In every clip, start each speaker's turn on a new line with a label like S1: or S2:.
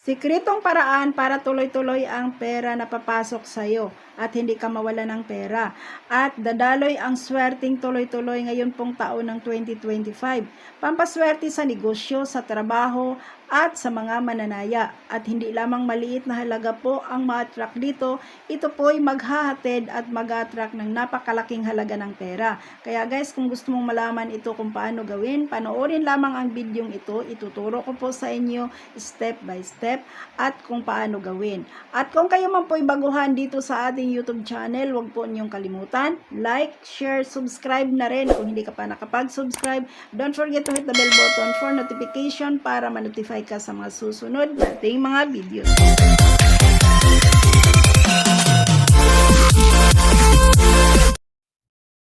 S1: Sikretong paraan para tuloy-tuloy ang pera na papasok sa'yo at hindi ka mawala ng pera. At dadaloy ang swerting tuloy-tuloy ngayon pong taon ng 2025. Pampaswerte sa negosyo, sa trabaho, at sa mga mananaya. At hindi lamang maliit na halaga po ang ma-attract dito, ito po ay maghahatid at mag-attract ng napakalaking halaga ng pera. Kaya guys, kung gusto mong malaman ito kung paano gawin, panoorin lamang ang bidyong ito. Ituturo ko po sa inyo step by step at kung paano gawin. At kung kayo man po'y baguhan dito sa ating YouTube channel, huwag po niyong kalimutan. Like, share, subscribe na rin. Kung hindi ka pa nakapag-subscribe, don't forget to hit the bell button for notification para ma-notify ka sa mga susunod nating mga videos.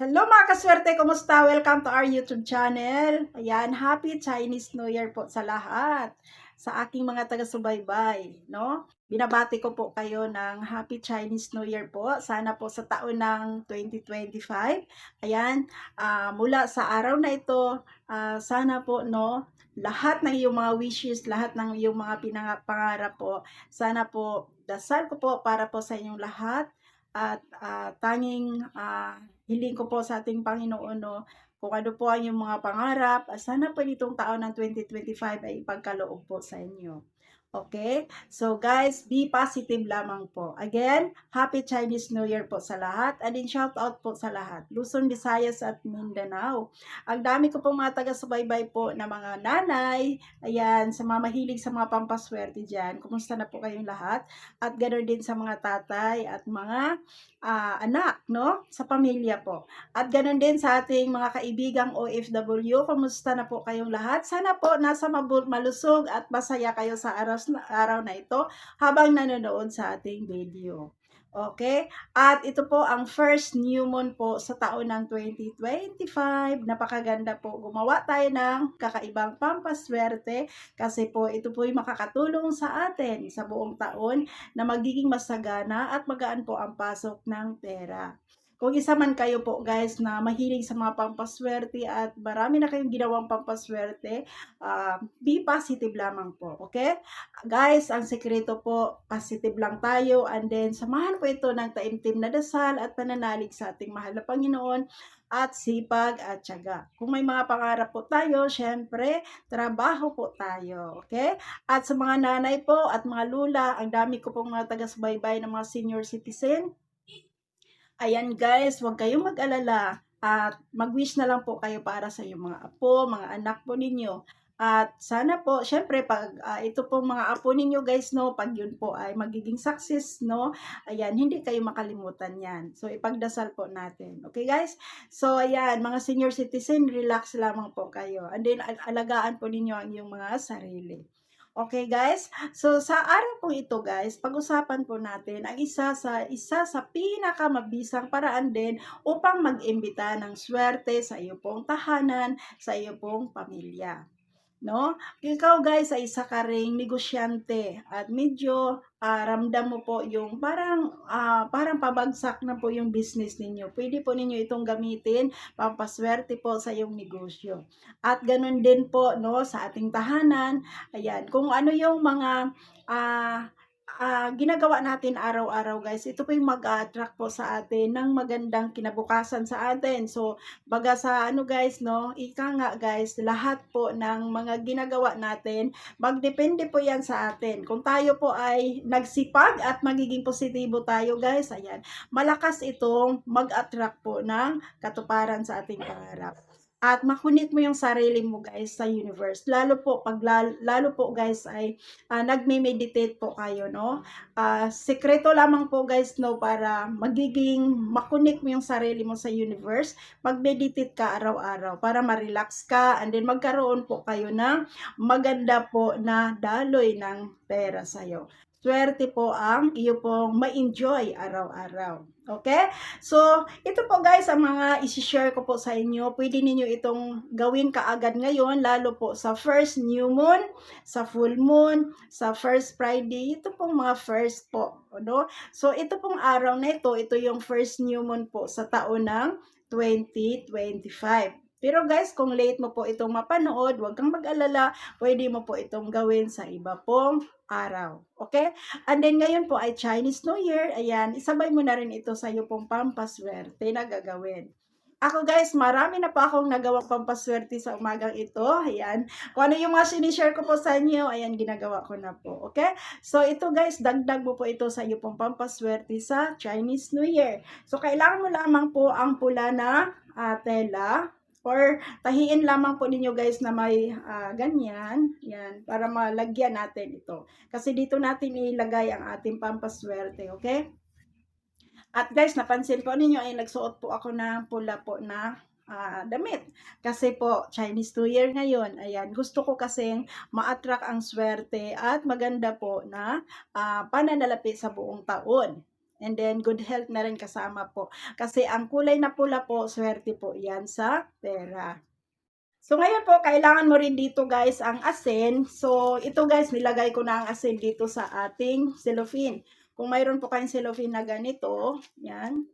S1: Hello mga kaswerte, kumusta? Welcome to our YouTube channel. Ayan, happy Chinese New Year po sa lahat. Sa aking mga taga-subaybay, no? Binabati ko po kayo ng Happy Chinese New Year po. Sana po sa taon ng 2025. Ayan, ah, mula sa araw na ito, ah, sana po, no, lahat ng iyong mga wishes, lahat ng iyong mga pinanga- pangarap po, sana po, dasal ko po para po sa inyong lahat at ah, tanging ah, hiling ko po sa ating Panginoon no, kung ano po ang iyong mga pangarap, sana po nitong taon ng 2025 ay ipagkaloob po sa inyo. Okay? So guys, be positive lamang po. Again, Happy Chinese New Year po sa lahat. And then shout out po sa lahat. Luzon, Visayas at Mindanao. Ang dami ko pong mga taga-subaybay po na mga nanay. Ayan, sa mga mahilig sa mga pampaswerte dyan. Kumusta na po kayong lahat? At ganoon din sa mga tatay at mga ah, anak, no? Sa pamilya po. At ganoon din sa ating mga kaibigang OFW. Kumusta na po kayong lahat? Sana po nasa malusog at masaya kayo sa araw, araw na ito habang nanonood sa ating video. Okay? At ito po ang first new moon po sa taon ng 2025. Napakaganda po. Gumawa tayo ng kakaibang pampaswerte kasi po ito po ay makakatulong sa atin sa buong taon na magiging masagana at magaan po ang pasok ng pera. Kung isa man kayo po guys na mahilig sa mga pampaswerte at marami na kayong ginawang pampaswerte, ah, be positive lamang po. Okay? Guys, ang sekreto po, positive lang tayo and then samahan po ito ng taimtim na dasal at pananalig sa ating mahal na Panginoon at sipag at tiyaga. Kung may mga pangarap po tayo, syempre, trabaho po tayo. Okay? At sa mga nanay po at mga lula, ang dami ko pong mga taga-subaybay ng mga senior citizen, Ayan guys, huwag kayong mag-alala at mag-wish na lang po kayo para sa iyong mga apo, mga anak po ninyo. At sana po, syempre, pag ah, ito po mga apo ninyo guys, no, pag yun po ay magiging success, no, ayan, hindi kayo makalimutan yan. So, ipagdasal po natin. Okay guys? So, ayan, mga senior citizen, relax lamang po kayo. And then, al- alagaan po ninyo ang iyong mga sarili. Okay guys? So sa araw po ito guys, pag-usapan po natin ang isa sa isa sa pinakamabisang paraan din upang mag-imbita ng swerte sa iyo pong tahanan, sa iyo pong pamilya. No? Ikaw guys ay isa ka ring negosyante at medyo ah, ramdam mo po yung parang ah, parang pabagsak na po yung business ninyo. Pwede po ninyo itong gamitin pampaswerte po sa iyong negosyo. At ganun din po no sa ating tahanan. Ayan, kung ano yung mga ah, ah, ginagawa natin araw-araw guys, ito po yung mag-attract po sa atin ng magandang kinabukasan sa atin. So, baga sa ano guys, no, ika nga guys, lahat po ng mga ginagawa natin, magdepende po yan sa atin. Kung tayo po ay nagsipag at magiging positibo tayo guys, ayan, malakas itong mag-attract po ng katuparan sa ating pangarap at makunit mo yung sarili mo guys sa universe. Lalo po pag lalo, po guys ay ah, nagme-meditate po kayo no. Ah, sekreto lamang po guys no para magiging makunik mo yung sarili mo sa universe. Mag-meditate ka araw-araw para ma-relax ka and then magkaroon po kayo ng maganda po na daloy ng pera sa Swerte po ang iyo pong ma-enjoy araw-araw. Okay? So, ito po guys ang mga isi-share ko po sa inyo. Pwede ninyo itong gawin kaagad ngayon, lalo po sa first new moon, sa full moon, sa first Friday. Ito pong mga first po. No? So, ito pong araw na ito, ito yung first new moon po sa taon ng 2025. Pero guys, kung late mo po itong mapanood, huwag kang mag-alala, pwede mo po itong gawin sa iba pong araw. Okay? And then ngayon po ay Chinese New Year. Ayan, isabay mo na rin ito sa iyo pong pampaswerte na gagawin. Ako guys, marami na po akong nagawang pampaswerte sa umagang ito. Ayan. Kung ano yung mga sinishare ko po sa inyo, ayan, ginagawa ko na po. Okay? So, ito guys, dagdag mo po ito sa iyo pong pampaswerte sa Chinese New Year. So, kailangan mo lamang po ang pula na ah, tela or tahiin lamang po ninyo guys na may ah, ganyan. Yan, para malagyan natin ito. Kasi dito natin ilagay ang ating pampaswerte. Okay? At guys, napansin po ninyo ay nagsuot po ako ng pula po na ah, damit. Kasi po, Chinese New Year ngayon. Ayan, gusto ko kasing ma-attract ang swerte at maganda po na ah, pananalapi sa buong taon. And then, good health na rin kasama po. Kasi ang kulay na pula po, swerte po yan sa pera. So, ngayon po, kailangan mo rin dito guys ang asin. So, ito guys, nilagay ko na ang asin dito sa ating cellophane. Kung mayroon po kayong cellophane na ganito, yan.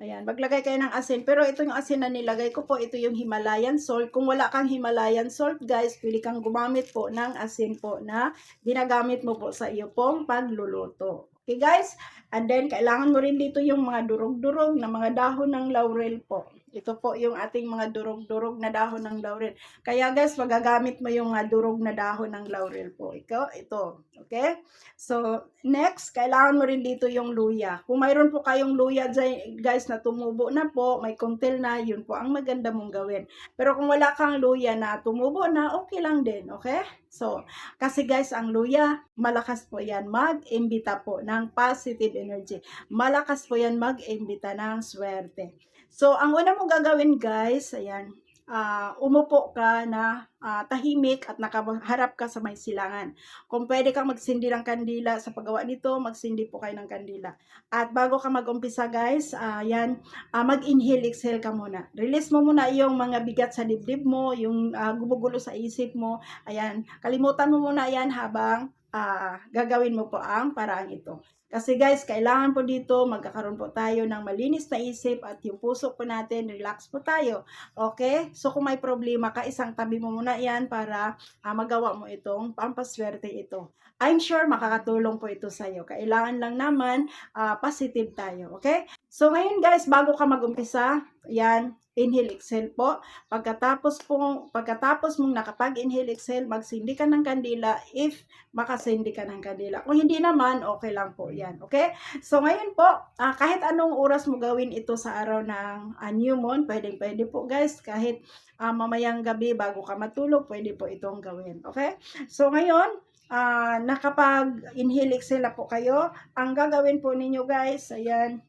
S1: Ayan, maglagay kayo ng asin. Pero ito yung asin na nilagay ko po, ito yung Himalayan salt. Kung wala kang Himalayan salt, guys, pili kang gumamit po ng asin po na ginagamit mo po sa iyo pong pagluluto. Okay, guys? And then, kailangan mo rin dito yung mga durog-durog na mga dahon ng laurel po. Ito po yung ating mga durog-durog na dahon ng laurel. Kaya guys, magagamit mo yung mga durog na dahon ng laurel po. Ikaw, ito. Okay? So, next, kailangan mo rin dito yung luya. Kung mayroon po kayong luya dyan, guys, na tumubo na po, may kuntil na, yun po ang maganda mong gawin. Pero kung wala kang luya na tumubo na, okay lang din. Okay? So, kasi guys, ang luya, malakas po yan mag-imbita po ng positive energy. Malakas po yan mag-imbita ng swerte. So, ang una mong gagawin guys, ayan, ah, umupo ka na ah, tahimik at nakaharap ka sa may silangan. Kung pwede kang magsindi ng kandila sa paggawa nito, magsindi po kayo ng kandila. At bago ka mag-umpisa guys, ah, yan, ah, mag-inhale, exhale ka muna. Release mo muna yung mga bigat sa dibdib mo, yung ah, gumugulo sa isip mo. Ayan, kalimutan mo muna yan habang ah, gagawin mo po ang paraang ito. Kasi guys, kailangan po dito magkakaroon po tayo ng malinis na isip at yung puso po natin, relax po tayo. Okay? So kung may problema ka, isang tabi mo muna yan para ah, magawa mo itong pampaswerte ito. I'm sure makakatulong po ito sa iyo. Kailangan lang naman ah, positive tayo. Okay? So ngayon guys, bago ka mag-umpisa, yan, inhale, exhale po. Pagkatapos po, pagkatapos mong nakapag-inhale, exhale, magsindi ka ng kandila if makasindi ka ng kandila. Kung hindi naman, okay lang po yan. Okay? So, ngayon po, ah, kahit anong oras mo gawin ito sa araw ng ah, new moon, pwede, pwede po guys, kahit ah, mamayang gabi bago ka matulog, pwede po itong gawin. Okay? So, ngayon, ah, nakapag-inhale, exhale na po kayo. Ang gagawin po ninyo guys, ayan,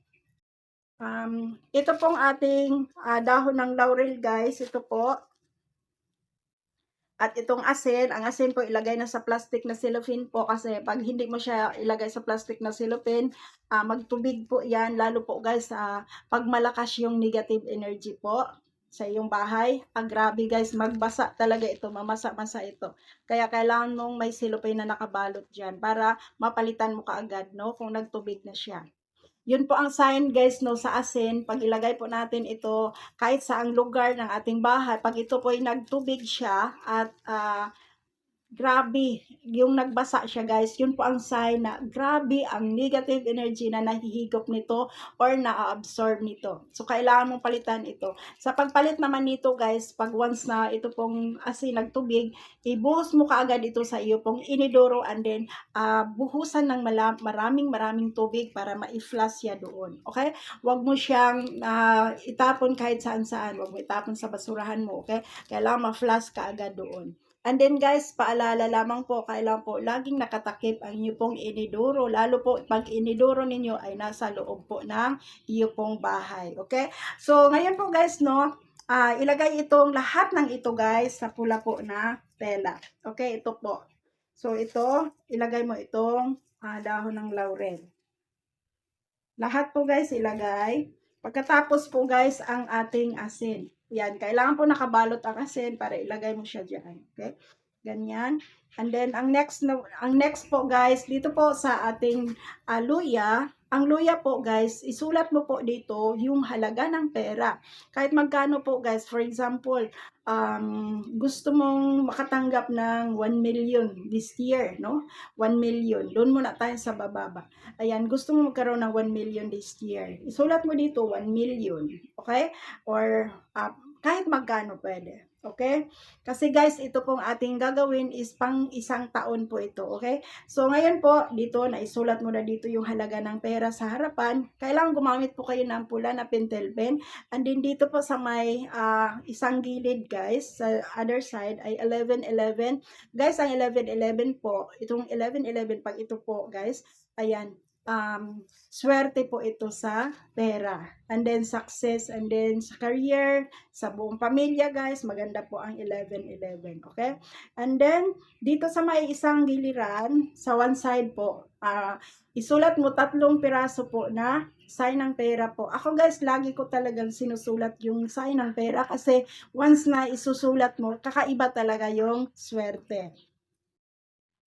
S1: Um, ito pong ating ah, dahon ng laurel guys, ito po. At itong asin, ang asin po ilagay na sa plastic na cellophane po kasi pag hindi mo siya ilagay sa plastic na cellophane, ah, magtubig po yan, lalo po guys, ah, pag malakas yung negative energy po sa iyong bahay. Ah, grabe guys, magbasa talaga ito, mamasa-masa ito. Kaya kailangan mong may cellophane na nakabalot dyan para mapalitan mo kaagad, no, kung nagtubig na siya. Yun po ang sign guys no sa asin. Pag ilagay po natin ito kahit sa ang lugar ng ating bahay, pag ito po ay nagtubig siya at ah, grabe, yung nagbasa siya guys, yun po ang sign na grabe ang negative energy na nahihigop nito or na-absorb nito. So, kailangan mong palitan ito. Sa pagpalit naman nito guys, pag once na ito pong asin nagtubig, ibuhos mo kaagad ito sa iyo pong inidoro and then ah, buhusan ng maraming maraming tubig para ma-flush siya doon. Okay? Huwag mo siyang ah, itapon kahit saan saan. Huwag mo itapon sa basurahan mo. Okay? Kailangan ma-flush ka agad doon. And then guys, paalala lamang po, kailangan po laging nakatakip ang inyo pong inidoro. Lalo po pag inidoro ninyo ay nasa loob po ng iyo pong bahay. Okay? So ngayon po guys, no, ah, ilagay itong lahat ng ito guys sa pula po na tela. Okay, ito po. So ito, ilagay mo itong ah, dahon ng laurel. Lahat po guys ilagay. Pagkatapos po guys ang ating asin. Yan, kailangan po nakabalot ang asin para ilagay mo siya dyan. Okay? Ganyan. And then, ang next, na, ang next po guys, dito po sa ating ah, luya, ang luya po guys, isulat mo po dito yung halaga ng pera. Kahit magkano po guys, for example, um, gusto mong makatanggap ng 1 million this year, no? 1 million. Doon muna tayo sa bababa. Ayan, gusto mo magkaroon ng 1 million this year. Isulat mo dito 1 million. Okay? Or uh, kahit magkano pwede. Okay? Kasi guys, ito pong ating gagawin is pang isang taon po ito. Okay? So ngayon po, dito, naisulat mo na dito yung halaga ng pera sa harapan. Kailangan gumamit po kayo ng pula na pentel pen. And then dito po sa may ah, isang gilid guys, sa other side ay 11-11. Guys, ang 11-11 po, itong 11-11 pag ito po guys, ayan, um, swerte po ito sa pera. And then success, and then sa career, sa buong pamilya guys, maganda po ang 11-11. Okay? And then, dito sa may isang giliran, sa one side po, ah, isulat mo tatlong piraso po na sign ng pera po. Ako guys, lagi ko talagang sinusulat yung sign ng pera kasi once na isusulat mo, kakaiba talaga yung swerte.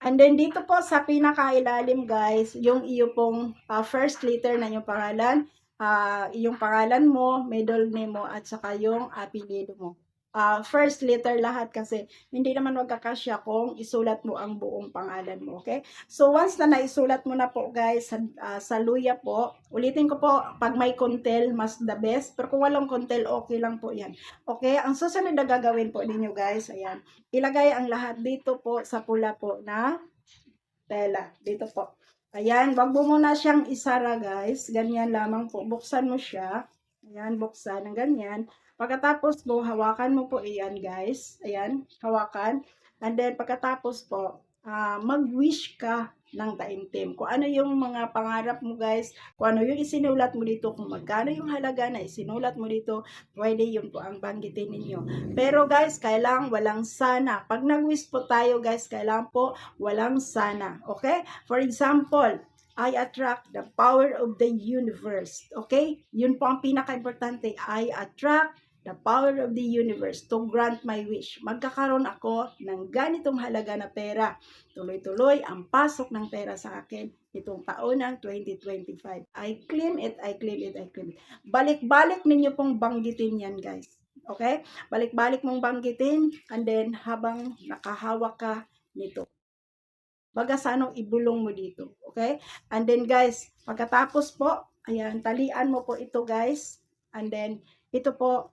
S1: And then dito po sa pinakailalim guys, yung iyo pong ah, first letter na yung pangalan, ah, yung pangalan mo, middle name mo, at saka yung apelyido mo. Ah, first letter lahat kasi hindi naman magkakasya kung isulat mo ang buong pangalan mo, okay? So once na naisulat mo na po guys sa, ah, sa luya po, ulitin ko po, pag may kontel, mas the best. Pero kung walang kontel, okay lang po yan. Okay, ang susunod na gagawin po ninyo guys, ayan, ilagay ang lahat dito po sa pula po na tela. Dito po. Ayan, wag mo muna siyang isara guys. Ganyan lamang po. Buksan mo siya. Ayan, buksan ng ganyan. Pagkatapos mo, hawakan mo po iyan guys. Ayan, hawakan. And then pagkatapos po, ah, mag-wish ka ng taimtim. Kung ano yung mga pangarap mo guys, kung ano yung isinulat mo dito, kung magkano yung halaga na isinulat mo dito, pwede yun po ang banggitin ninyo. Pero guys, kailangan walang sana. Pag nag-wish po tayo guys, kailangan po walang sana. Okay? For example, I attract the power of the universe. Okay? Yun po ang pinaka-importante. I attract the power of the universe to grant my wish. Magkakaroon ako ng ganitong halaga na pera. Tuloy-tuloy ang pasok ng pera sa akin itong taon ng 2025. I claim it, I claim it, I claim it. Balik-balik ninyo pong banggitin yan, guys. Okay? Balik-balik mong banggitin and then habang nakahawak ka nito. Baga sa anong ibulong mo dito. Okay? And then guys, pagkatapos po, ayan, talian mo po ito guys. And then, ito po,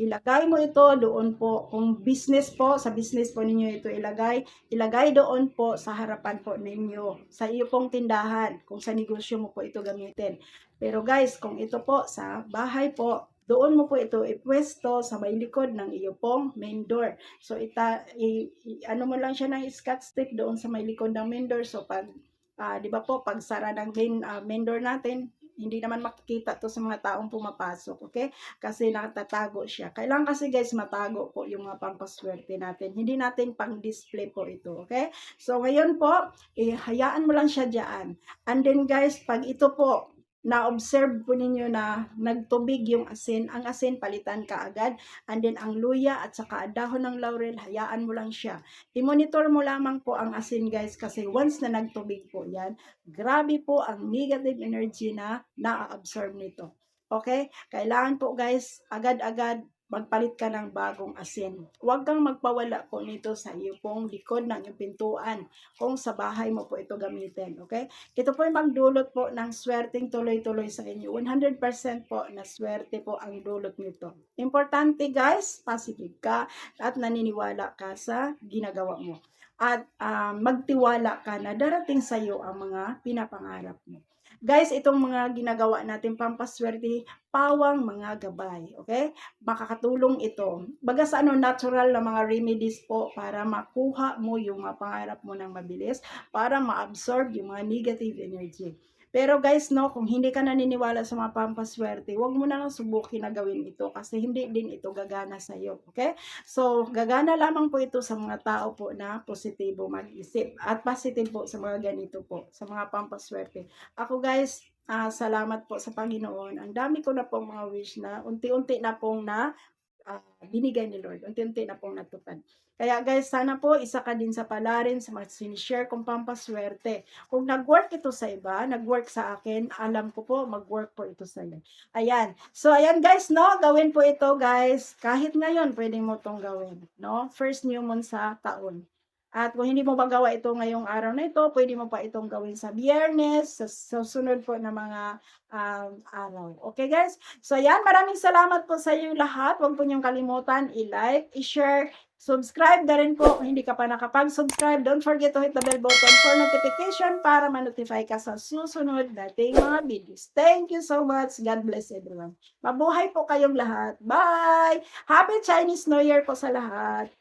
S1: ilagay mo ito doon po. Kung business po, sa business po ninyo ito ilagay. Ilagay doon po sa harapan po ninyo. Sa iyo pong tindahan. Kung sa negosyo mo po ito gamitin. Pero guys, kung ito po sa bahay po, doon mo po ito ipwesto sa may likod ng iyo pong main door. So, ita, i, i- ano mo lang siya ng scotch tape doon sa may likod ng main door. So, pag, ah, di ba po, pag sara ng main, ah, main door natin, hindi naman makikita to sa mga taong pumapasok, okay? Kasi nakatatago siya. Kailangan kasi guys matago po yung mga pampaswerte natin. Hindi natin pang-display po ito, okay? So ngayon po, eh, hayaan mo lang siya diyan. And then guys, pag ito po, na-observe po ninyo na nagtubig yung asin, ang asin palitan ka agad. And then ang luya at saka dahon ng laurel, hayaan mo lang siya. I-monitor mo lamang po ang asin guys kasi once na nagtubig po yan, grabe po ang negative energy na na-absorb nito. Okay? Kailangan po guys, agad-agad magpalit ka ng bagong asin. Huwag kang magpawala po nito sa iyo pong likod ng iyong pintuan kung sa bahay mo po ito gamitin. Okay? Ito po yung magdulot po ng swerteng tuloy-tuloy sa inyo. 100% po na swerte po ang dulot nito. Importante guys, positive ka at naniniwala ka sa ginagawa mo. At ah, magtiwala ka na darating sa iyo ang mga pinapangarap mo. Guys, itong mga ginagawa natin pampaswerte, pawang mga gabay, okay? Makakatulong ito. Baga sa ano, natural na mga remedies po para makuha mo yung mga pangarap mo ng mabilis, para ma-absorb yung mga negative energy. Pero guys, no, kung hindi ka naniniwala sa mga pampaswerte, huwag mo na lang subukin na gawin ito kasi hindi din ito gagana sa iyo, okay? So, gagana lamang po ito sa mga tao po na positibo mag-isip at positive po sa mga ganito po, sa mga pampaswerte. Ako guys, ah, salamat po sa Panginoon. Ang dami ko na pong mga wish na unti-unti na pong na ah, binigay ni Lord. Unti-unti na pong natupad. Kaya guys, sana po isa ka din sa palarin sa mga sinishare kong pampaswerte. Kung nag-work ito sa iba, nag-work sa akin, alam ko po, mag-work po ito sa iyo. Ayan. So, ayan guys, no? Gawin po ito, guys. Kahit ngayon, pwede mo itong gawin, no? First new moon sa taon. At kung hindi mo magawa ito ngayong araw na ito, pwede mo pa itong gawin sa biyernes, sa sa sunod po na mga um, araw. Okay guys? So ayan, maraming salamat po sa iyo lahat. Huwag po niyong kalimutan, i-like, i-share, subscribe na rin po. Kung hindi ka pa nakapag-subscribe, don't forget to hit the bell button for notification para ma-notify ka sa susunod nating mga videos. Thank you so much. God bless everyone. Mabuhay po kayong lahat. Bye! Happy Chinese New Year po sa lahat.